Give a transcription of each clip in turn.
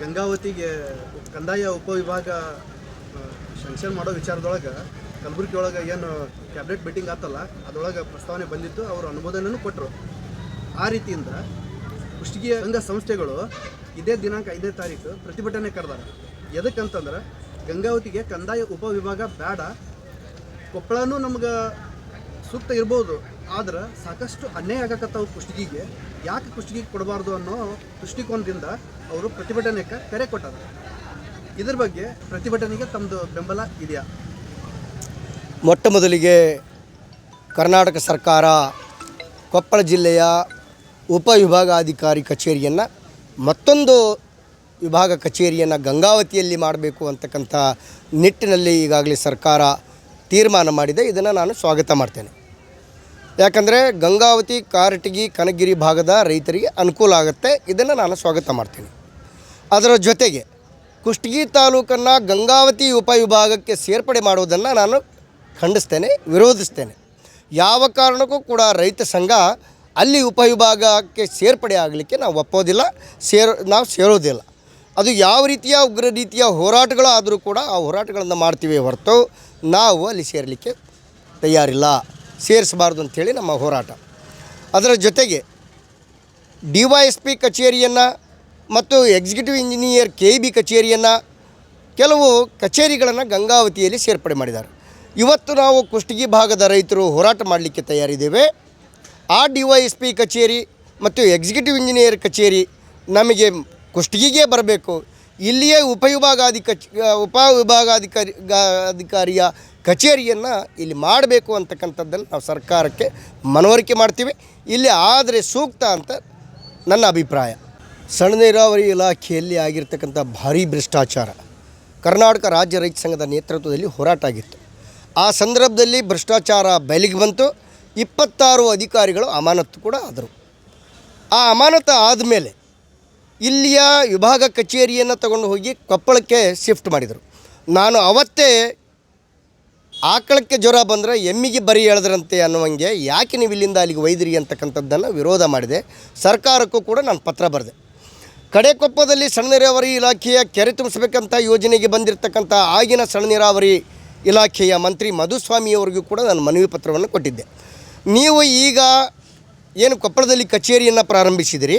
ಗಂಗಾವತಿಗೆ ಕಂದಾಯ ಉಪವಿಭಾಗ ಶಂಕ್ಷನ್ ಮಾಡೋ ವಿಚಾರದೊಳಗೆ, ಕಲಬುರಗಿ ಏನು ಕ್ಯಾಬಿನೆಟ್ ಮೀಟಿಂಗ್ ಆತಲ್ಲ ಅದರೊಳಗೆ ಪ್ರಸ್ತಾವನೆ ಬಂದಿತ್ತು, ಅವರು ಅನುಮೋದನೆಯೂ ಕೊಟ್ಟರು ಆ ರೀತಿಯಿಂದ ಕುಷ್ಟಗಿಯ ಗಂಗಾ ಸಂಸ್ಥೆಗಳು ಇದೇ ದಿನಾಂಕ ಐದನೇ ತಾರೀಕು ಪ್ರತಿಭಟನೆ ಕರೆದಾರೆ. ಎದಕ್ಕಂತಂದ್ರೆ ಗಂಗಾವತಿಗೆ ಕಂದಾಯ ಉಪವಿಭಾಗ ಬೇಡ, ಕೊಪ್ಪಳನೂ ನಮ್ಗೆ ಸೂಕ್ತ ಇರ್ಬೋದು. ಆದ್ರೆ ಸಾಕಷ್ಟು ಅನ್ಯಾಯ ಆಗಕತ್ತಾವು ಕುಷ್ಟಗಿಗೆ. ಯಾಕೆ ಕುಷ್ಟಗಿಗೆ ಕೊಡಬಾರ್ದು ಅನ್ನೋ ದೃಷ್ಟಿಕೋನದಿಂದ ಅವರು ಪ್ರತಿಭಟನೆಗೆ ಕರೆ ಕೊಟ್ಟಾರ. ಇದ್ರ ಬಗ್ಗೆ ಪ್ರತಿಭಟನೆಗೆ ತಮ್ಮದು ಬೆಂಬಲ ಇದೆಯಾ? ಮೊಟ್ಟ ಮೊದಲಿಗೆ ಕರ್ನಾಟಕ ಸರ್ಕಾರ ಕೊಪ್ಪಳ ಜಿಲ್ಲೆಯ ಉಪವಿಭಾಗಾಧಿಕಾರಿ ಕಚೇರಿಯನ್ನು, ಮತ್ತೊಂದು ವಿಭಾಗ ಕಚೇರಿಯನ್ನು ಗಂಗಾವತಿಯಲ್ಲಿ ಮಾಡಬೇಕು ಅಂತಕ್ಕಂಥ ನಿಟ್ಟಿನಲ್ಲಿ ಈಗಾಗಲೇ ಸರ್ಕಾರ ತೀರ್ಮಾನ ಮಾಡಿದೆ. ಇದನ್ನು ನಾನು ಸ್ವಾಗತ ಮಾಡ್ತೇನೆ. ಯಾಕಂದರೆ ಗಂಗಾವತಿ ಕಾರಟಗಿ ಕನಗಿರಿ ಭಾಗದ ರೈತರಿಗೆ ಅನುಕೂಲ ಆಗುತ್ತೆ. ಇದನ್ನು ನಾನು ಸ್ವಾಗತ ಮಾಡ್ತೀನಿ. ಅದರ ಜೊತೆಗೆ ಕುಷ್ಟಗಿ ತಾಲೂಕನ್ನು ಗಂಗಾವತಿ ಉಪವಿಭಾಗಕ್ಕೆ ಸೇರ್ಪಡೆ ಮಾಡುವುದನ್ನು ನಾನು ಖಂಡಿಸ್ತೇನೆ, ವಿರೋಧಿಸ್ತೇನೆ. ಯಾವ ಕಾರಣಕ್ಕೂ ಕೂಡ ರೈತ ಸಂಘ ಅಲ್ಲಿ ಉಪವಿಭಾಗಕ್ಕೆ ಸೇರ್ಪಡೆ ಆಗಲಿಕ್ಕೆ ನಾವು ಒಪ್ಪೋದಿಲ್ಲ, ಸೇರ್, ನಾವು ಸೇರೋದಿಲ್ಲ. ಅದು ಯಾವ ರೀತಿಯ ಉಗ್ರ ರೀತಿಯ ಹೋರಾಟಗಳಾದರೂ ಕೂಡ ಆ ಹೋರಾಟಗಳನ್ನು ಮಾಡ್ತೀವಿ ಹೊರತು ನಾವು ಅಲ್ಲಿ ಸೇರಲಿಕ್ಕೆ ತಯಾರಿಲ್ಲ. ಸೇರಿಸಬಾರ್ದು ಅಂಥೇಳಿ ನಮ್ಮ ಹೋರಾಟ. ಅದರ ಜೊತೆಗೆ ಡಿ ವೈ ಎಸ್ ಪಿ ಕಚೇರಿಯನ್ನು ಮತ್ತು ಎಕ್ಸಿಕ್ಯೂಟಿವ್ ಇಂಜಿನಿಯರ್ ಕೆ ಬಿ ಕಚೇರಿಯನ್ನು ಕೆಲವು ಕಚೇರಿಗಳನ್ನು ಗಂಗಾವತಿಯಲ್ಲಿ ಸೇರ್ಪಡೆ ಮಾಡಿದ್ದಾರೆ. ಇವತ್ತು ನಾವು ಕುಷ್ಟಗಿ ಭಾಗದ ರೈತರು ಹೋರಾಟ ಮಾಡಲಿಕ್ಕೆ ತಯಾರಿದ್ದೇವೆ. ಆ ಡಿ ವೈ ಎಸ್ ಪಿ ಕಚೇರಿ ಮತ್ತು ಎಕ್ಸಿಕ್ಯೂಟಿವ್ ಇಂಜಿನಿಯರ್ ಕಚೇರಿ ನಮಗೆ ಕುಷ್ಟಗಿಗೆ ಬರಬೇಕು. ಇಲ್ಲಿಯೇ ಉಪವಿಭಾಗಾಧಿ ಕಚ್ ಉಪವಿಭಾಗಾಧಿಕಾರಿ ಅಧಿಕಾರಿಯ ಕಚೇರಿಯನ್ನು ಇಲ್ಲಿ ಮಾಡಬೇಕು ಅಂತಕ್ಕಂಥದ್ದನ್ನು ನಾವು ಸರ್ಕಾರಕ್ಕೆ ಮನವರಿಕೆ ಮಾಡ್ತೀವಿ. ಇಲ್ಲಿ ಆದರೆ ಸೂಕ್ತ ಅಂತ ನನ್ನ ಅಭಿಪ್ರಾಯ. ಸಣ್ಣ ನೀರಾವರಿ ಇಲಾಖೆಯಲ್ಲಿ ಆಗಿರ್ತಕ್ಕಂಥ ಭಾರೀ ಭ್ರಷ್ಟಾಚಾರ ಕರ್ನಾಟಕ ರಾಜ್ಯ ರೈತ ಸಂಘದ ನೇತೃತ್ವದಲ್ಲಿ ಹೋರಾಟ ಆಗಿತ್ತು. ಆ ಸಂದರ್ಭದಲ್ಲಿ ಭ್ರಷ್ಟಾಚಾರ ಬಯಲಿಗೆ ಬಂತು. ಇಪ್ಪತ್ತಾರು ಅಧಿಕಾರಿಗಳು ಅಮಾನತ್ತು ಕೂಡ ಆದರು. ಆ ಅಮಾನತು ಆದಮೇಲೆ ಇಲ್ಲಿಯ ವಿಭಾಗ ಕಚೇರಿಯನ್ನು ತಗೊಂಡು ಹೋಗಿ ಕೊಪ್ಪಳಕ್ಕೆ ಶಿಫ್ಟ್ ಮಾಡಿದರು. ನಾನು ಅವತ್ತೇ ಆಕಳಕ್ಕೆ ಜ್ವರ ಬಂದರೆ ಎಮ್ಮಿಗೆ ಬರಿ ಎಳೆದ್ರಂತೆ ಅನ್ನುವಂಗೆ ಯಾಕೆ ನೀವು ಇಲ್ಲಿಂದ ಅಲ್ಲಿಗೆ ಒಯ್ದಿರಿ ಅಂತಕ್ಕಂಥದ್ದನ್ನು ವಿರೋಧ ಮಾಡಿದೆ. ಸರ್ಕಾರಕ್ಕೂ ಕೂಡ ನಾನು ಪತ್ರ ಬರೆದೆ. ಕಡೆಕೊಪ್ಪದಲ್ಲಿ ಸಣ್ಣ ನೀರಾವರಿ ಇಲಾಖೆಯ ಕೆರೆ ತುಂಬಿಸಬೇಕಂತ ಯೋಜನೆಗೆ ಬಂದಿರತಕ್ಕಂಥ ಆಗಿನ ಸಣ್ಣ ನೀರಾವರಿ ಇಲಾಖೆಯ ಮಂತ್ರಿ ಮಧುಸ್ವಾಮಿಯವರಿಗೂ ಕೂಡ ನಾನು ಮನವಿ ಪತ್ರವನ್ನು ಕೊಟ್ಟಿದ್ದೆ. ನೀವು ಈಗ ಏನು ಕೊಪ್ಪಳದಲ್ಲಿ ಕಚೇರಿಯನ್ನು ಪ್ರಾರಂಭಿಸಿದಿರಿ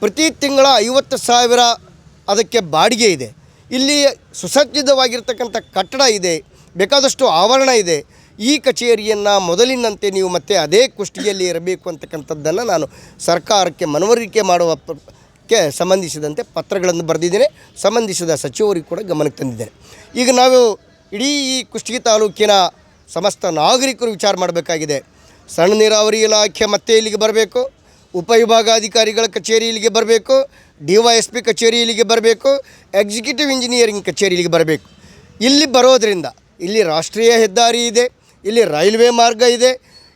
ಪ್ರತಿ ತಿಂಗಳ ಐವತ್ತು ಸಾವಿರ ಅದಕ್ಕೆ ಬಾಡಿಗೆ ಇದೆ. ಇಲ್ಲಿ ಸುಸಜ್ಜಿತವಾಗಿರ್ತಕ್ಕಂಥ ಕಟ್ಟಡ ಇದೆ, ಬೇಕಾದಷ್ಟು ಆವರಣ ಇದೆ. ಈ ಕಚೇರಿಯನ್ನು ಮೊದಲಿನಂತೆ ನೀವು ಮತ್ತೆ ಅದೇ ಕುಷ್ಟಿಯಲ್ಲಿ ಇರಬೇಕು ಅಂತಕ್ಕಂಥದ್ದನ್ನು ನಾನು ಸರ್ಕಾರಕ್ಕೆ ಮನವರಿಕೆ ಮಾಡುವ ಕ್ಕೆ ಸಂಬಂಧಿಸಿದಂತೆ ಪತ್ರಗಳನ್ನು ಬರೆದಿದ್ದೇನೆ. ಸಂಬಂಧಿಸಿದ ಸಚಿವರಿಗೆ ಕೂಡ ಗಮನಕ್ಕೆ ತಂದಿದ್ದೇನೆ ಈಗ ನಾವು ಇಡೀ ಈ ಕುಷ್ಟಗಿ ತಾಲೂಕಿನ ಸಮಸ್ತ ನಾಗರಿಕರು ವಿಚಾರ ಮಾಡಬೇಕಾಗಿದೆ. ಸಣ್ಣ ನೀರಾವರಿ ಇಲಾಖೆ ಮತ್ತೆ ಇಲ್ಲಿಗೆ ಬರಬೇಕು. ಉಪವಿಭಾಗಾಧಿಕಾರಿಗಳ ಕಚೇರಿ ಇಲ್ಲಿಗೆ ಬರಬೇಕು, ಡಿ ವೈ ಎಸ್ ಪಿ ಕಚೇರಿ ಇಲ್ಲಿಗೆ ಬರಬೇಕು, ಎಕ್ಸಿಕ್ಯೂಟಿವ್ ಇಂಜಿನಿಯರಿಂಗ್ ಕಚೇರಿ ಇಲ್ಲಿಗೆ ಬರಬೇಕು. ಇಲ್ಲಿ ಬರೋದರಿಂದ ಇಲ್ಲಿ ರಾಷ್ಟ್ರೀಯ ಹೆದ್ದಾರಿ ಇದೆ, ಇಲ್ಲಿ ರೈಲ್ವೆ ಮಾರ್ಗ ಇದೆ,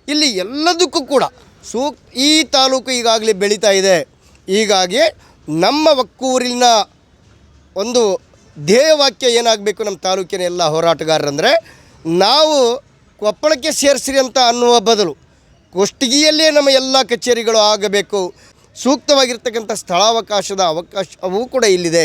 ಇಲ್ಲಿ ಎಲ್ಲದಕ್ಕೂ ಕೂಡ ಸೂಕ್, ಈ ತಾಲೂಕು ಈಗಾಗಲೇ ಬೆಳೀತಾ ಇದೆ. ಹೀಗಾಗಿ ನಮ್ಮ ಒಕ್ಕೂರಿನ ಒಂದು ಧ್ಯೇಯವಾಕ್ಯ ಏನಾಗಬೇಕು ನಮ್ಮ ತಾಲೂಕಿನ ಎಲ್ಲ ಹೋರಾಟಗಾರರಂದರೆ, ನಾವು ಕೊಪ್ಪಳಕ್ಕೆ ಸೇರಿಸ್ರಿ ಅಂತ ಅನ್ನುವ ಬದಲು ಕುಷ್ಟಗಿಯಲ್ಲೇ ನಮ್ಮ ಎಲ್ಲ ಕಚೇರಿಗಳು ಆಗಬೇಕು. ಸೂಕ್ತವಾಗಿರ್ತಕ್ಕಂಥ ಸ್ಥಳಾವಕಾಶದ ಅವಕಾಶ ಅವು ಕೂಡ ಇಲ್ಲಿದೆ.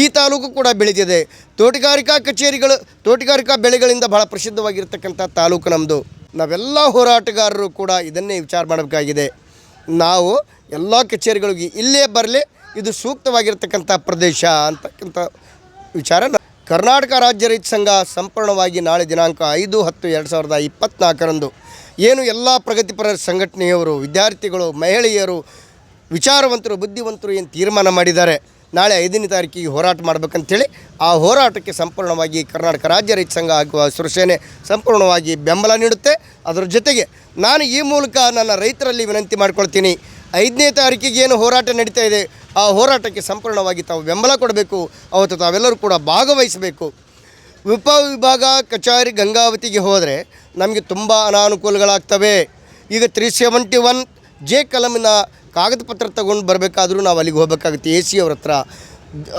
ಈ ತಾಲೂಕು ಕೂಡ ಬೆಳೆದಿದೆ. ತೋಟಗಾರಿಕಾ ಕಚೇರಿಗಳು, ತೋಟಗಾರಿಕಾ ಬೆಳೆಗಳಿಂದ ಬಹಳ ಪ್ರಸಿದ್ಧವಾಗಿರ್ತಕ್ಕಂಥ ತಾಲೂಕು ನಮ್ಮದು ನಾವೆಲ್ಲ ಹೋರಾಟಗಾರರು ಕೂಡ ಇದನ್ನೇ ವಿಚಾರ ಮಾಡಬೇಕಾಗಿದೆ. ನಾವು ಎಲ್ಲ ಕಚೇರಿಗಳಿಗೆ ಇಲ್ಲೇ ಬರಲಿ, ಇದು ಸೂಕ್ತವಾಗಿರ್ತಕ್ಕಂಥ ಪ್ರದೇಶ ಅಂತಕ್ಕಂಥ ವಿಚಾರ ಕರ್ನಾಟಕ ರಾಜ್ಯ ರೈತ ಸಂಘ ಸಂಪೂರ್ಣವಾಗಿ ನಾಳೆ ದಿನಾಂಕ ಐದು ಹತ್ತು ಎರಡು ಸಾವಿರದ ಇಪ್ಪತ್ತ್ನಾಲ್ಕರಂದು ಏನು ಎಲ್ಲ ಪ್ರಗತಿಪರ ಸಂಘಟನೆಯವರು, ವಿದ್ಯಾರ್ಥಿಗಳು, ಮಹಿಳೆಯರು, ವಿಚಾರವಂತರು, ಬುದ್ಧಿವಂತರು ಏನು ತೀರ್ಮಾನ ಮಾಡಿದ್ದಾರೆ? ನಾಳೆ ಐದನೇ ತಾರೀಕಿಗೆ ಹೋರಾಟ ಮಾಡಬೇಕಂತೇಳಿ ಆ ಹೋರಾಟಕ್ಕೆ ಸಂಪೂರ್ಣವಾಗಿ ಕರ್ನಾಟಕ ರಾಜ್ಯ ರೈತ ಸಂಘ ಹಾಗೂ ಶಿವಸೇನೆ ಸಂಪೂರ್ಣವಾಗಿ ಬೆಂಬಲ ನೀಡುತ್ತೆ. ಅದರ ಜೊತೆಗೆ ನಾನು ಈ ಮೂಲಕ ನನ್ನ ರೈತರಲ್ಲಿ ವಿನಂತಿ ಮಾಡ್ಕೊಳ್ತೀನಿ, ಐದನೇ ತಾರೀಕಿಗೆ ಏನು ಹೋರಾಟ ನಡೀತಾ ಇದೆ, ಆ ಹೋರಾಟಕ್ಕೆ ಸಂಪೂರ್ಣವಾಗಿ ತಾವು ಬೆಂಬಲ ಕೊಡಬೇಕು, ಅವತ್ತು ತಾವೆಲ್ಲರೂ ಕೂಡ ಭಾಗವಹಿಸಬೇಕು. ಉಪವಿಭಾಗ ಕಚೇರಿ ಗಂಗಾವತಿಗೆ ಹೋದರೆ ನಮಗೆ ತುಂಬ ಅನಾನುಕೂಲಗಳಾಗ್ತವೆ. ಈಗ ತ್ರೀ ಸೆವೆಂಟಿ ಒನ್ ಜೆ ಕಲಮಿನ ಕಾಗದ ಪತ್ರ ತಗೊಂಡು ಬರಬೇಕಾದ್ರೂ ನಾವು ಅಲ್ಲಿಗೆ ಹೋಗಬೇಕಾಗುತ್ತೆ ಎ ಸಿ ಅವ್ರ ಹತ್ರ.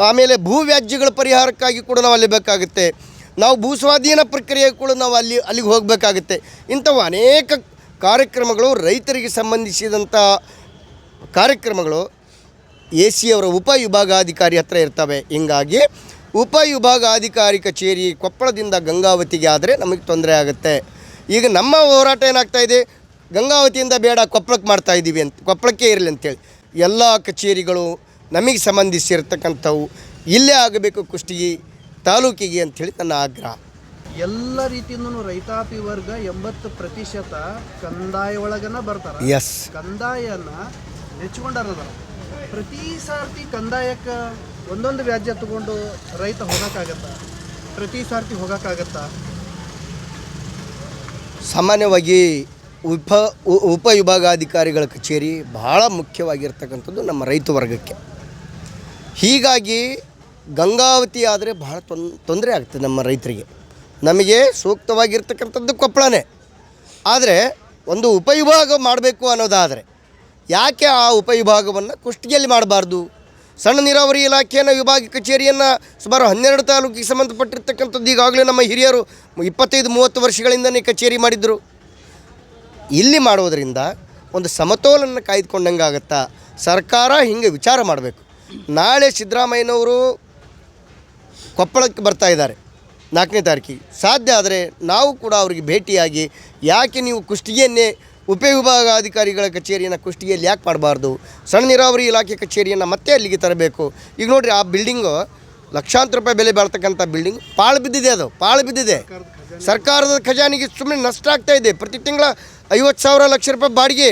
ಆಮೇಲೆ ಭೂ ವ್ಯಾಜ್ಯಗಳ ಪರಿಹಾರಕ್ಕಾಗಿ ಕೂಡ ನಾವು ಅಲ್ಲಿ ಬೇಕಾಗುತ್ತೆ. ನಾವು ಭೂ ಸ್ವಾಧೀನ ಪ್ರಕ್ರಿಯೆ ಕೂಡ ನಾವು ಅಲ್ಲಿ, ಅಲ್ಲಿಗೆ ಹೋಗಬೇಕಾಗುತ್ತೆ. ಇಂಥವು ಅನೇಕ ಕಾರ್ಯಕ್ರಮಗಳು ರೈತರಿಗೆ ಸಂಬಂಧಿಸಿದಂಥ ಕಾರ್ಯಕ್ರಮಗಳು. ಎ ಸಿ ಅವರ ಉಪವಿಭಾಗಾಧಿಕಾರಿ ಹತ್ರ ಇರ್ತವೆ. ಹಿಂಗಾಗಿ ಉಪವಿಭಾಗಾಧಿಕಾರಿ ಕಚೇರಿ ಕೊಪ್ಪಳದಿಂದ ಗಂಗಾವತಿಗೆ ಆದರೆ ನಮಗೆ ತೊಂದರೆ ಆಗುತ್ತೆ. ಈಗ ನಮ್ಮ ಹೋರಾಟ ಏನಾಗ್ತಾ ಇದೆ? ಗಂಗಾವತಿಯಿಂದ ಬೇಡ ಕೊಪ್ಪಳಕ್ಕೆ ಮಾಡ್ತಾ ಇದ್ದೀವಿ ಅಂತ ಕೊಪ್ಪಳಕ್ಕೆ ಇರಲಿ ಅಂತೇಳಿ. ಎಲ್ಲ ಕಚೇರಿಗಳು ನಮಗೆ ಸಂಬಂಧಿಸಿರ್ತಕ್ಕಂಥವು ಇಲ್ಲೇ ಆಗಬೇಕು ಕುಷ್ಟಗಿ ತಾಲೂಕಿಗೆ ಅಂಥೇಳಿ ನನ್ನ ಆಗ್ರಹ. ಎಲ್ಲ ರೀತಿಯಿಂದನೂ ರೈತಾಪಿ ವರ್ಗ ಎಂಬತ್ತು ಪ್ರತಿಶತ ಕಂದಾಯ ಒಳಗನ ಬರ್ತಾರೆ. ಎಸ್ ಕಂದಾಯನ ನೆಚ್ಕೊಂಡಾರದ ಪ್ರತಿ ಸಾರ್ತಿ ಕಂದಾಯಕ್ಕೆ ಒಂದೊಂದು ವ್ಯಾಜ್ಯ ತಗೊಂಡು ರೈತ ಹೋಗಕ್ಕಾಗತ್ತ ಪ್ರತಿ ಸಾರ್ತಿ ಹೋಗೋಕ್ಕಾಗತ್ತಾ ಸಾಮಾನ್ಯವಾಗಿ ಉಪ ಉಪವಿಭಾಗಾಧಿಕಾರಿಗಳ ಕಚೇರಿ ಬಹಳ ಮುಖ್ಯವಾಗಿರ್ತಕ್ಕಂಥದ್ದು ನಮ್ಮ ರೈತ ವರ್ಗಕ್ಕೆ. ಹೀಗಾಗಿ ಗಂಗಾವತಿ ಆದರೆ ಬಹಳ ತೊನ್, ತೊಂದರೆ ಆಗ್ತದೆ ನಮ್ಮ ರೈತರಿಗೆ. ನಮಗೆ ಸೂಕ್ತವಾಗಿರ್ತಕ್ಕಂಥದ್ದು ಕೊಪ್ಪಳನೇ. ಆದರೆ ಒಂದು ಉಪವಿಭಾಗ ಮಾಡಬೇಕು ಅನ್ನೋದಾದರೆ, ಯಾಕೆ ಆ ಉಪವಿಭಾಗವನ್ನು ಕುಷ್ಟಗಿಯಲ್ಲಿ ಮಾಡಬಾರ್ದು? ಸಣ್ಣ ನೀರಾವರಿ ಇಲಾಖೆಯನ್ನು ವಿಭಾಗ ಕಚೇರಿಯನ್ನು ಸುಮಾರು ಹನ್ನೆರಡು ತಾಲೂಕಿಗೆ ಸಂಬಂಧಪಟ್ಟಿರ್ತಕ್ಕಂಥದ್ದು ಈಗಾಗಲೇ ನಮ್ಮ ಹಿರಿಯರು ಇಪ್ಪತ್ತೈದು, ಮೂವತ್ತು ವರ್ಷಗಳಿಂದನೇ ಕಚೇರಿ ಮಾಡಿದರು. ಇಲ್ಲಿ ಮಾಡೋದರಿಂದ ಒಂದು ಸಮತೋಲನ ಕಾಯ್ದುಕೊಂಡಂಗೆ ಆಗುತ್ತಾ ಸರ್ಕಾರ ಹಿಂಗೆ ವಿಚಾರ ಮಾಡಬೇಕು. ನಾಳೆ ಸಿದ್ದರಾಮಯ್ಯನವರು ಕೊಪ್ಪಳಕ್ಕೆ ಬರ್ತಾ ಇದ್ದಾರೆ ನಾಲ್ಕನೇ ತಾರೀಕಿಗೆ. ಸಾಧ್ಯ ಆದರೆ ನಾವು ಕೂಡ ಅವರಿಗೆ ಭೇಟಿಯಾಗಿ ಯಾಕೆ ನೀವು ಕುಷ್ಟಗಿಯನ್ನೇ ಉಪವಿಭಾಗಾಧಿಕಾರಿಗಳ ಕಚೇರಿಯನ್ನು ಕುಷ್ಟಿಯಲ್ಲಿ ಯಾಕೆ ಮಾಡಬಾರ್ದು? ಸಣ್ಣ ನೀರಾವರಿ ಇಲಾಖೆ ಕಚೇರಿಯನ್ನು ಮತ್ತೆ ಅಲ್ಲಿಗೆ ತರಬೇಕು. ಈಗ ನೋಡಿರಿ, ಆ ಬಿಲ್ಡಿಂಗು ಲಕ್ಷಾಂತರ ರೂಪಾಯಿ ಬೆಲೆ ಬಾಳ್ತಕ್ಕಂಥ ಬಿಲ್ಡಿಂಗ್ ಪಾಳು ಬಿದ್ದಿದೆ ಅದು, ಪಾಳು ಬಿದ್ದಿದೆ. ಸರ್ಕಾರದ ಖಜಾನೆಗೆ ಸುಮ್ಮನೆ ನಷ್ಟ ಆಗ್ತಾ ಇದೆ. ಪ್ರತಿ ತಿಂಗಳ ಐವತ್ತು ಸಾವಿರ ಲಕ್ಷ ರೂಪಾಯಿ ಬಾಡಿಗೆ.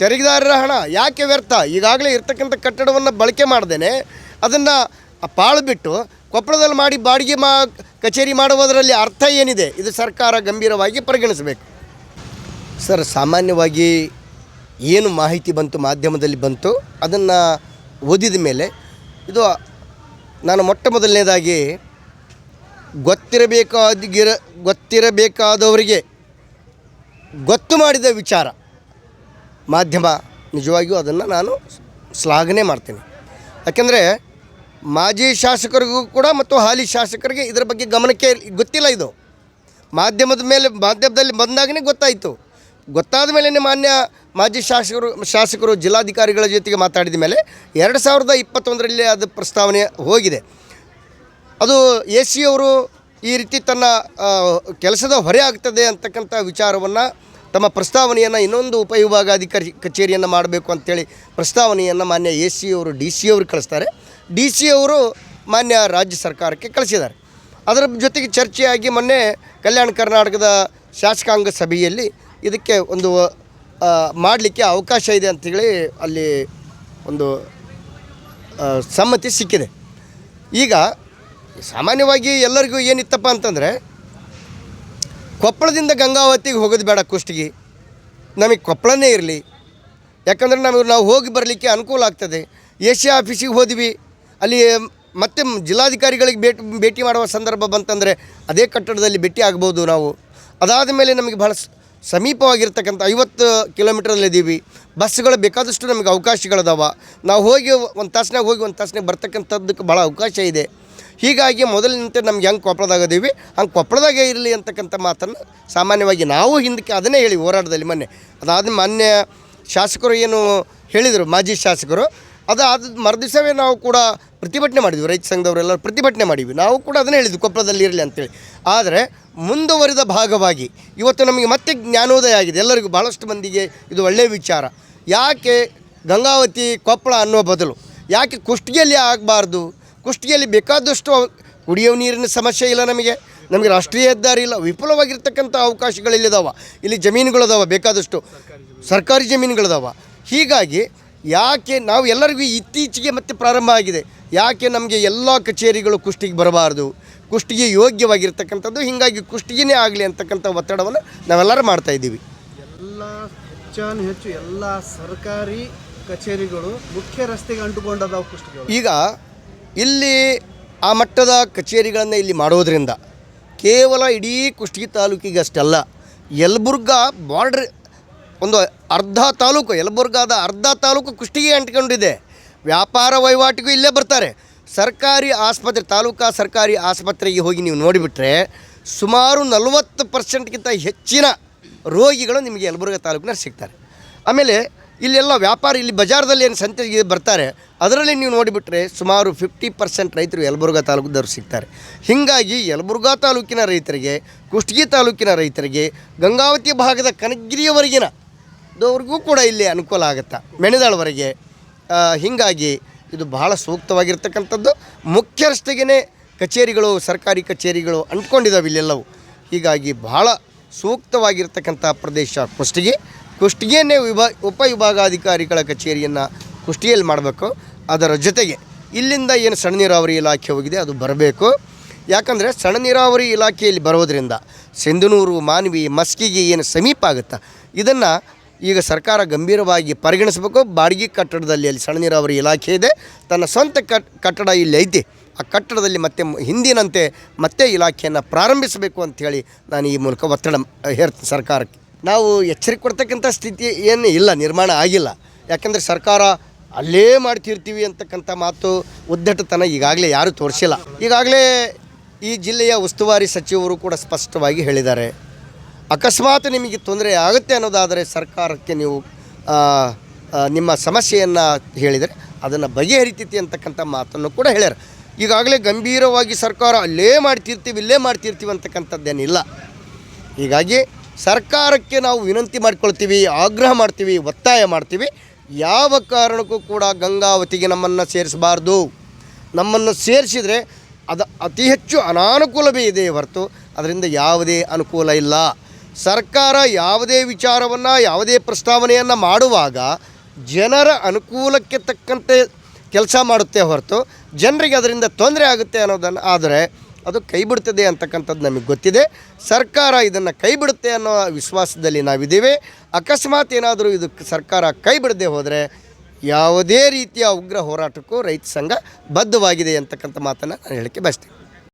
ತೆರಿಗೆದಾರರ ಹಣ ಯಾಕೆ ವ್ಯರ್ಥ? ಈಗಾಗಲೇ ಇರ್ತಕ್ಕಂಥ ಕಟ್ಟಡವನ್ನು ಬಳಕೆ ಮಾಡ್ದೇನೆ. ಅದನ್ನು ಪಾಳು ಬಿಟ್ಟು ಕೊಪ್ಪಳದಲ್ಲಿ ಮಾಡಿ ಬಾಡಿಗೆ ಮಾ ಕಚೇರಿ ಮಾಡುವುದರಲ್ಲಿ ಅರ್ಥ ಏನಿದೆ? ಇದು ಸರ್ಕಾರ ಗಂಭೀರವಾಗಿ ಪರಿಗಣಿಸಬೇಕು. ಸರ್, ಸಾಮಾನ್ಯವಾಗಿ ಏನು ಮಾಹಿತಿ ಬಂತು, ಮಾಧ್ಯಮದಲ್ಲಿ ಬಂತು, ಅದನ್ನು ಓದಿದ ಮೇಲೆ ಇದು ನಾನು ಮೊಟ್ಟ ಮೊದಲನೇದಾಗಿ ಗೊತ್ತಿರಬೇಕಾದಿಗಿರ ಗೊತ್ತಿರಬೇಕಾದವರಿಗೆ ಗೊತ್ತು ಮಾಡಿದ ವಿಚಾರ. ಮಾಧ್ಯಮ ನಿಜವಾಗಿಯೂ ಅದನ್ನು ನಾನು ಶ್ಲಾಘನೆ ಮಾಡ್ತೀನಿ. ಯಾಕೆಂದರೆ ಮಾಜಿ ಶಾಸಕರಿಗೂ ಕೂಡ ಮತ್ತು ಹಾಲಿ ಶಾಸಕರಿಗೆ ಇದರ ಬಗ್ಗೆ ಗಮನಕ್ಕೆ ಗೊತ್ತಿಲ್ಲ ಇದು. ಮಾಧ್ಯಮದ ಮೇಲೆ, ಮಾಧ್ಯಮದಲ್ಲಿ ಬಂದಾಗನೇ ಗೊತ್ತಾಯಿತು. ಗೊತ್ತಾದ ಮೇಲೆ ಮಾನ್ಯ ಮಾಜಿ ಶಾಸಕರು ಶಾಸಕರು ಜಿಲ್ಲಾಧಿಕಾರಿಗಳ ಜೊತೆಗೆ ಮಾತಾಡಿದ ಮೇಲೆ ಎರಡು ಸಾವಿರದ ಇಪ್ಪತ್ತೊಂದರಲ್ಲಿ ಅದು ಪ್ರಸ್ತಾವನೆ ಹೋಗಿದೆ. ಅದು ಎ ಸಿ ಅವರು ಈ ರೀತಿ ತನ್ನ ಕೆಲಸದ ಹೊರೆ ಆಗ್ತದೆ ಅಂತಕ್ಕಂಥ ವಿಚಾರವನ್ನು ತಮ್ಮ ಪ್ರಸ್ತಾವನೆಯನ್ನು ಇನ್ನೊಂದು ಉಪವಿಭಾಗಾಧಿಕಾರಿ ಕಚೇರಿಯನ್ನು ಮಾಡಬೇಕು ಅಂತೇಳಿ ಪ್ರಸ್ತಾವನೆಯನ್ನು ಮಾನ್ಯ ಎ ಸಿ ಅವರು ಡಿ ಸಿ ಅವರು ಕಳಿಸ್ತಾರೆ. ಡಿ ಸಿ ಅವರು ಮಾನ್ಯ ರಾಜ್ಯ ಸರ್ಕಾರಕ್ಕೆ ಕಳಿಸಿದ್ದಾರೆ. ಅದರ ಜೊತೆಗೆ ಚರ್ಚೆಯಾಗಿ ಮೊನ್ನೆ ಕಲ್ಯಾಣ ಕರ್ನಾಟಕದ ಶಾಸಕಾಂಗ ಸಭೆಯಲ್ಲಿ ಇದಕ್ಕೆ ಒಂದು ಮಾಡಲಿಕ್ಕೆ ಅವಕಾಶ ಇದೆ ಅಂಥೇಳಿ ಅಲ್ಲಿ ಒಂದು ಸಮ್ಮತಿ ಸಿಕ್ಕಿದೆ. ಈಗ ಸಾಮಾನ್ಯವಾಗಿ ಎಲ್ಲರಿಗೂ ಏನಿತ್ತಪ್ಪ ಅಂತಂದರೆ, ಕೊಪ್ಪಳದಿಂದ ಗಂಗಾವತಿಗೆ ಹೋಗೋದು ಬೇಡ ಕುಷ್ಟಗಿ. ನಮಗೆ ಕೊಪ್ಪಳನೇ ಇರಲಿ. ಯಾಕಂದರೆ ನಮಗೆ ನಾವು ಹೋಗಿ ಬರಲಿಕ್ಕೆ ಅನುಕೂಲ ಆಗ್ತದೆ. ಸಿ ಆಫೀಸಿಗೆ ಹೋದ್ವಿ. ಅಲ್ಲಿ ಮತ್ತೆ ಜಿಲ್ಲಾಧಿಕಾರಿಗಳಿಗೆ ಭೇಟಿ ಭೇಟಿ ಮಾಡುವ ಸಂದರ್ಭ ಬಂತಂದರೆ ಅದೇ ಕಟ್ಟಡದಲ್ಲಿ ಭೇಟಿ ಆಗ್ಬೋದು ನಾವು. ಅದಾದ ಮೇಲೆ ನಮಗೆ ಭಾಳ ಸಮೀಪವಾಗಿರ್ತಕ್ಕಂಥ ಐವತ್ತು ಕಿಲೋಮೀಟ್ರಲ್ಲಿದ್ದೀವಿ ಬಸ್ಗಳು ಬೇಕಾದಷ್ಟು ನಮಗೆ ಅವಕಾಶಗಳದಾವ. ನಾವು ಹೋಗಿ ಒಂದು ತಾಸಿನಾಗ ಹೋಗಿ ಒಂದು ತಾಸ್ನಾಗ ಬರ್ತಕ್ಕಂಥದ್ದಕ್ಕೆ ಭಾಳ ಅವಕಾಶ ಇದೆ. ಹೀಗಾಗಿ ಮೊದಲಿನಂತೆ ನಮ್ಗೆ ಹೆಂಗೆ ಕೊಪ್ಪಳದಾಗದೀವಿ? ಹಂಗೆ ಕೊಪ್ಪಳದಾಗೆ ಇರಲಿ ಅಂತಕ್ಕಂಥ ಮಾತನ್ನು ಸಾಮಾನ್ಯವಾಗಿ ನಾವು ಹಿಂದಕ್ಕೆ ಅದನ್ನೇ ಹೇಳಿ ಹೋರಾಟದಲ್ಲಿ ಮೊನ್ನೆ. ಅದಾದ ಮಾನ್ಯ ಶಾಸಕರು ಏನು ಹೇಳಿದರು, ಮಾಜಿ ಶಾಸಕರು ಅದಾದ ಮರುದಿವಸವೇ ನಾವು ಕೂಡ ಪ್ರತಿಭಟನೆ ಮಾಡಿದ್ವಿ, ರೈತ ಸಂಘದವರೆಲ್ಲ ಪ್ರತಿಭಟನೆ ಮಾಡಿದ್ವಿ. ನಾವು ಕೂಡ ಅದನ್ನೇ ಹೇಳಿದ್ವಿ ಕೊಪ್ಪಳದಲ್ಲಿ ಇರಲಿ ಅಂತೇಳಿ. ಆದರೆ ಮುಂದುವರಿದ ಭಾಗವಾಗಿ ಇವತ್ತು ನಮಗೆ ಮತ್ತೆ ಜ್ಞಾನೋದಯ ಆಗಿದೆ. ಎಲ್ಲರಿಗೂ ಭಾಳಷ್ಟು ಮಂದಿಗೆ ಇದು ಒಳ್ಳೆಯ ವಿಚಾರ. ಯಾಕೆ ಗಂಗಾವತಿ ಕೊಪ್ಪಳ ಅನ್ನೋ ಬದಲು, ಯಾಕೆ ಕುಷ್ಟಗಿಯಲ್ಲಿ ಆಗಬಾರ್ದು? ಕುಷ್ಟಗಿಯಲ್ಲಿ ಬೇಕಾದಷ್ಟು ಕುಡಿಯುವ ನೀರಿನ ಸಮಸ್ಯೆ ಇಲ್ಲ ನಮಗೆ. ನಮಗೆ ರಾಷ್ಟ್ರೀಯ ಹೆದ್ದಾರಿ ಇಲ್ಲ. ವಿಪುಲವಾಗಿರ್ತಕ್ಕಂಥ ಅವಕಾಶಗಳಿಲ್ಲಿದಾವ ಇಲ್ಲಿ ಜಮೀನುಗಳದಾವ ಬೇಕಾದಷ್ಟು. ಸರ್ಕಾರಿ ಜಮೀನುಗಳದಾವ. ಹೀಗಾಗಿ ಯಾಕೆ ನಾವು ಎಲ್ಲರಿಗೂ ಇತ್ತೀಚೆಗೆ ಮತ್ತೆ ಪ್ರಾರಂಭ ಆಗಿದೆ. ಯಾಕೆ ನಮಗೆ ಎಲ್ಲ ಕಚೇರಿಗಳು ಕುಷ್ಟಿಗೆ ಬರಬಾರ್ದು. ಕುಷ್ಟಿಗೆ ಯೋಗ್ಯವಾಗಿರ್ತಕ್ಕಂಥದ್ದು ಹೀಗಾಗಿ ಕುಷ್ಟಿಗೆನೇ ಆಗಲಿ ಅಂತಕ್ಕಂಥ ಒತ್ತಡವನ್ನು ನಾವೆಲ್ಲರೂ ಮಾಡ್ತಾ ಇದ್ದೀವಿ. ಎಲ್ಲ ಹೆಚ್ಚಾನು ಹೆಚ್ಚು ಎಲ್ಲ ಸರ್ಕಾರಿ ಕಚೇರಿಗಳು ಮುಖ್ಯ ರಸ್ತೆಗೆ ಅಂಟುಕೊಂಡದಾವ ಕುಷ್ಟಿಗೆ ಈಗ ಇಲ್ಲಿ ಆ ಮಟ್ಟದ ಕಚೇರಿಗಳನ್ನು ಇಲ್ಲಿ ಮಾಡೋದರಿಂದ ಕೇವಲ ಇಡೀ ಕುಷ್ಟಗಿ ತಾಲೂಕಿಗೆ ಅಷ್ಟಲ್ಲ ಯಲಬುರ್ಗಾ ಬಾರ್ಡ್ರ್ ಒಂದು ಅರ್ಧ ತಾಲೂಕು, ಯಲಬುರ್ಗಾದ ಅರ್ಧ ತಾಲೂಕು ಕುಷ್ಟಿಗೆ ಅಂಟ್ಕೊಂಡಿದೆ. ವ್ಯಾಪಾರ ವಹಿವಾಟಿಗೂ ಇಲ್ಲೇ ಬರ್ತಾರೆ. ಸರ್ಕಾರಿ ಆಸ್ಪತ್ರೆ, ತಾಲೂಕಾ ಸರ್ಕಾರಿ ಆಸ್ಪತ್ರೆಗೆ ಹೋಗಿ ನೀವು ನೋಡಿಬಿಟ್ರೆ ಸುಮಾರು ನಲವತ್ತು ಪರ್ಸೆಂಟ್ಗಿಂತ ಹೆಚ್ಚಿನ ರೋಗಿಗಳು ನಿಮಗೆ ಯಲಬುರ್ಗ ತಾಲೂಕಿನಲ್ಲಿ ಸಿಗ್ತಾರೆ. ಆಮೇಲೆ ಇಲ್ಲೆಲ್ಲ ವ್ಯಾಪಾರ, ಇಲ್ಲಿ ಬಜಾರ್ದಲ್ಲಿ ಏನು ಸಂತೆಗೆ ಬರ್ತಾರೆ, ಅದರಲ್ಲಿ ನೀವು ನೋಡಿಬಿಟ್ರೆ ಸುಮಾರು ಫಿಫ್ಟಿ ಪರ್ಸೆಂಟ್ ರೈತರು ಯಲಬುರ್ಗ ತಾಲೂಕದವ್ರು ಸಿಗ್ತಾರೆ. ಹೀಗಾಗಿ ಯಲಬುರ್ಗ ತಾಲೂಕಿನ ರೈತರಿಗೆ, ಕುಷ್ಟಗಿ ತಾಲೂಕಿನ ರೈತರಿಗೆ, ಗಂಗಾವತಿ ಭಾಗದ ಕನಗಿರಿಯವರೆಗಿನ ದವ್ರಿಗೂ ಕೂಡ ಇಲ್ಲಿ ಅನುಕೂಲ ಆಗುತ್ತೆ. ಮೆಣದಾಳವರೆಗೆ ಹೀಗಾಗಿ ಇದು ಬಹಳ ಸೂಕ್ತವಾಗಿರ್ತಕ್ಕಂಥದ್ದು. ಮುಖ್ಯರಸ್ತೆಗೇ ಕಚೇರಿಗಳು, ಸರ್ಕಾರಿ ಕಚೇರಿಗಳು ಅಂಟ್ಕೊಂಡಿದ್ದಾವೆ ಇಲ್ಲೆಲ್ಲವೂ. ಹೀಗಾಗಿ ಬಹಳ ಸೂಕ್ತವಾಗಿರ್ತಕ್ಕಂಥ ಪ್ರದೇಶ ಕುಷ್ಟಗಿ. ಕುಷ್ಟಗಿಯನ್ನೇ ವಿಭಾ, ಉಪವಿಭಾಗಾಧಿಕಾರಿಗಳ ಕಚೇರಿಯನ್ನು ಕುಷ್ಟಿಯಲ್ಲಿ ಮಾಡಬೇಕು. ಅದರ ಜೊತೆಗೆ ಇಲ್ಲಿಂದ ಏನು ಸಣ್ಣ ನೀರಾವರಿ ಇಲಾಖೆ ಹೋಗಿದೆ, ಅದು ಬರಬೇಕು. ಯಾಕಂದರೆ ಸಣ್ಣ ನೀರಾವರಿ ಇಲಾಖೆಯಲ್ಲಿ ಬರೋದರಿಂದ ಸಿಂಧನೂರು, ಮಾನವಿ, ಮಸ್ಕಿಗೆ ಏನು ಸಮೀಪ ಆಗುತ್ತೆ, ಇದನ್ನು ಈಗ ಸರ್ಕಾರ ಗಂಭೀರವಾಗಿ ಪರಿಗಣಿಸಬೇಕು. ಬಾಡಿಗೆ ಕಟ್ಟಡದಲ್ಲಿ ಅಲ್ಲಿ ಸಣ್ಣ ನೀರಾವರಿ ಇಲಾಖೆ ಇದೆ. ತನ್ನ ಸ್ವಂತ ಕಟ್, ಕಟ್ಟಡ ಇಲ್ಲಿ ಐತಿ. ಆ ಕಟ್ಟಡದಲ್ಲಿ ಮತ್ತೆ ಹಿಂದಿನಂತೆ ಮತ್ತೆ ಇಲಾಖೆಯನ್ನು ಪ್ರಾರಂಭಿಸಬೇಕು ಅಂಥೇಳಿ ನಾನು ಈ ಮೂಲಕ ಒತ್ತಡ ಹೇರ್ತ ಸರ್ಕಾರಕ್ಕೆ. ನಾವು ಎಚ್ಚರಿಕೆ ಕೊಡ್ತಕ್ಕಂಥ ಸ್ಥಿತಿ ಏನು ಇಲ್ಲ, ನಿರ್ಮಾಣ ಆಗಿಲ್ಲ. ಯಾಕಂದರೆ ಸರ್ಕಾರ ಅಲ್ಲೇ ಮಾಡ್ತಿರ್ತೀವಿ ಅಂತಕ್ಕಂಥ ಮಾತು, ಉದ್ದಟತನ ಈಗಾಗಲೇ ಯಾರೂ ತೋರಿಸಿಲ್ಲ. ಈಗಾಗಲೇ ಈ ಜಿಲ್ಲೆಯ ಉಸ್ತುವಾರಿ ಸಚಿವರು ಕೂಡ ಸ್ಪಷ್ಟವಾಗಿ ಹೇಳಿದ್ದಾರೆ. ಅಕಸ್ಮಾತ್ ನಿಮಗೆ ತೊಂದರೆ ಆಗುತ್ತೆ ಅನ್ನೋದಾದರೆ ಸರ್ಕಾರಕ್ಕೆ ನೀವು ನಿಮ್ಮ ಸಮಸ್ಯೆಯನ್ನು ಹೇಳಿದರೆ ಅದನ್ನು ಬಗೆಹರಿತೈತಿ ಅಂತಕ್ಕಂಥ ಮಾತನ್ನು ಕೂಡ ಹೇಳ್ಯಾರ. ಈಗಾಗಲೇ ಗಂಭೀರವಾಗಿ ಸರ್ಕಾರ ಅಲ್ಲೇ ಮಾಡ್ತಿರ್ತೀವಿ, ಇಲ್ಲೇ ಮಾಡ್ತಿರ್ತೀವಿ ಅಂತಕ್ಕಂಥದ್ದೇನಿಲ್ಲ. ಹೀಗಾಗಿ ಸರ್ಕಾರಕ್ಕೆ ನಾವು ವಿನಂತಿ ಮಾಡ್ಕೊಳ್ತೀವಿ, ಆಗ್ರಹ ಮಾಡ್ತೀವಿ, ಒತ್ತಾಯ ಮಾಡ್ತೀವಿ. ಯಾವ ಕಾರಣಕ್ಕೂ ಕೂಡ ಗಂಗಾವತಿಗೆ ನಮ್ಮನ್ನು ಸೇರಿಸಬಾರ್ದು. ನಮ್ಮನ್ನು ಸೇರಿಸಿದರೆ ಅದು ಅತಿ ಹೆಚ್ಚು ಅನಾನುಕೂಲವೇ ಇದೆ ಹೊರತು, ಅದರಿಂದ ಯಾವುದೇ ಅನುಕೂಲ ಇಲ್ಲ. ಸರ್ಕಾರ ಯಾವುದೇ ವಿಚಾರವನ್ನು, ಯಾವುದೇ ಪ್ರಸ್ತಾವನೆಯನ್ನು ಮಾಡುವಾಗ ಜನರ ಅನುಕೂಲಕ್ಕೆ ತಕ್ಕಂತೆ ಕೆಲಸ ಮಾಡುತ್ತೆ ಹೊರತು ಜನರಿಗೆ ಅದರಿಂದ ತೊಂದರೆ ಆಗುತ್ತೆ ಅನ್ನೋದನ್ನು, ಆದರೆ ಅದು ಕೈ ಬಿಡ್ತದೆ ಅಂತಕ್ಕಂಥದ್ದು ನಮಗೆ ಗೊತ್ತಿದೆ. ಸರ್ಕಾರ ಇದನ್ನು ಕೈ ಬಿಡುತ್ತೆ ಅನ್ನೋ ವಿಶ್ವಾಸದಲ್ಲಿ ನಾವಿದ್ದೇವೆ. ಅಕಸ್ಮಾತ್ ಏನಾದರೂ ಇದು ಸರ್ಕಾರ ಕೈ ಬಿಡದೆ ಹೋದರೆ ಯಾವುದೇ ರೀತಿಯ ಉಗ್ರ ಹೋರಾಟಕ್ಕೂ ರೈತ ಸಂಘ ಬದ್ಧವಾಗಿದೆ ಅಂತಕ್ಕಂಥ ಮಾತನ್ನು ನಾನು ಹೇಳಕ್ಕೆ ಬಯಸ್ತೀನಿ.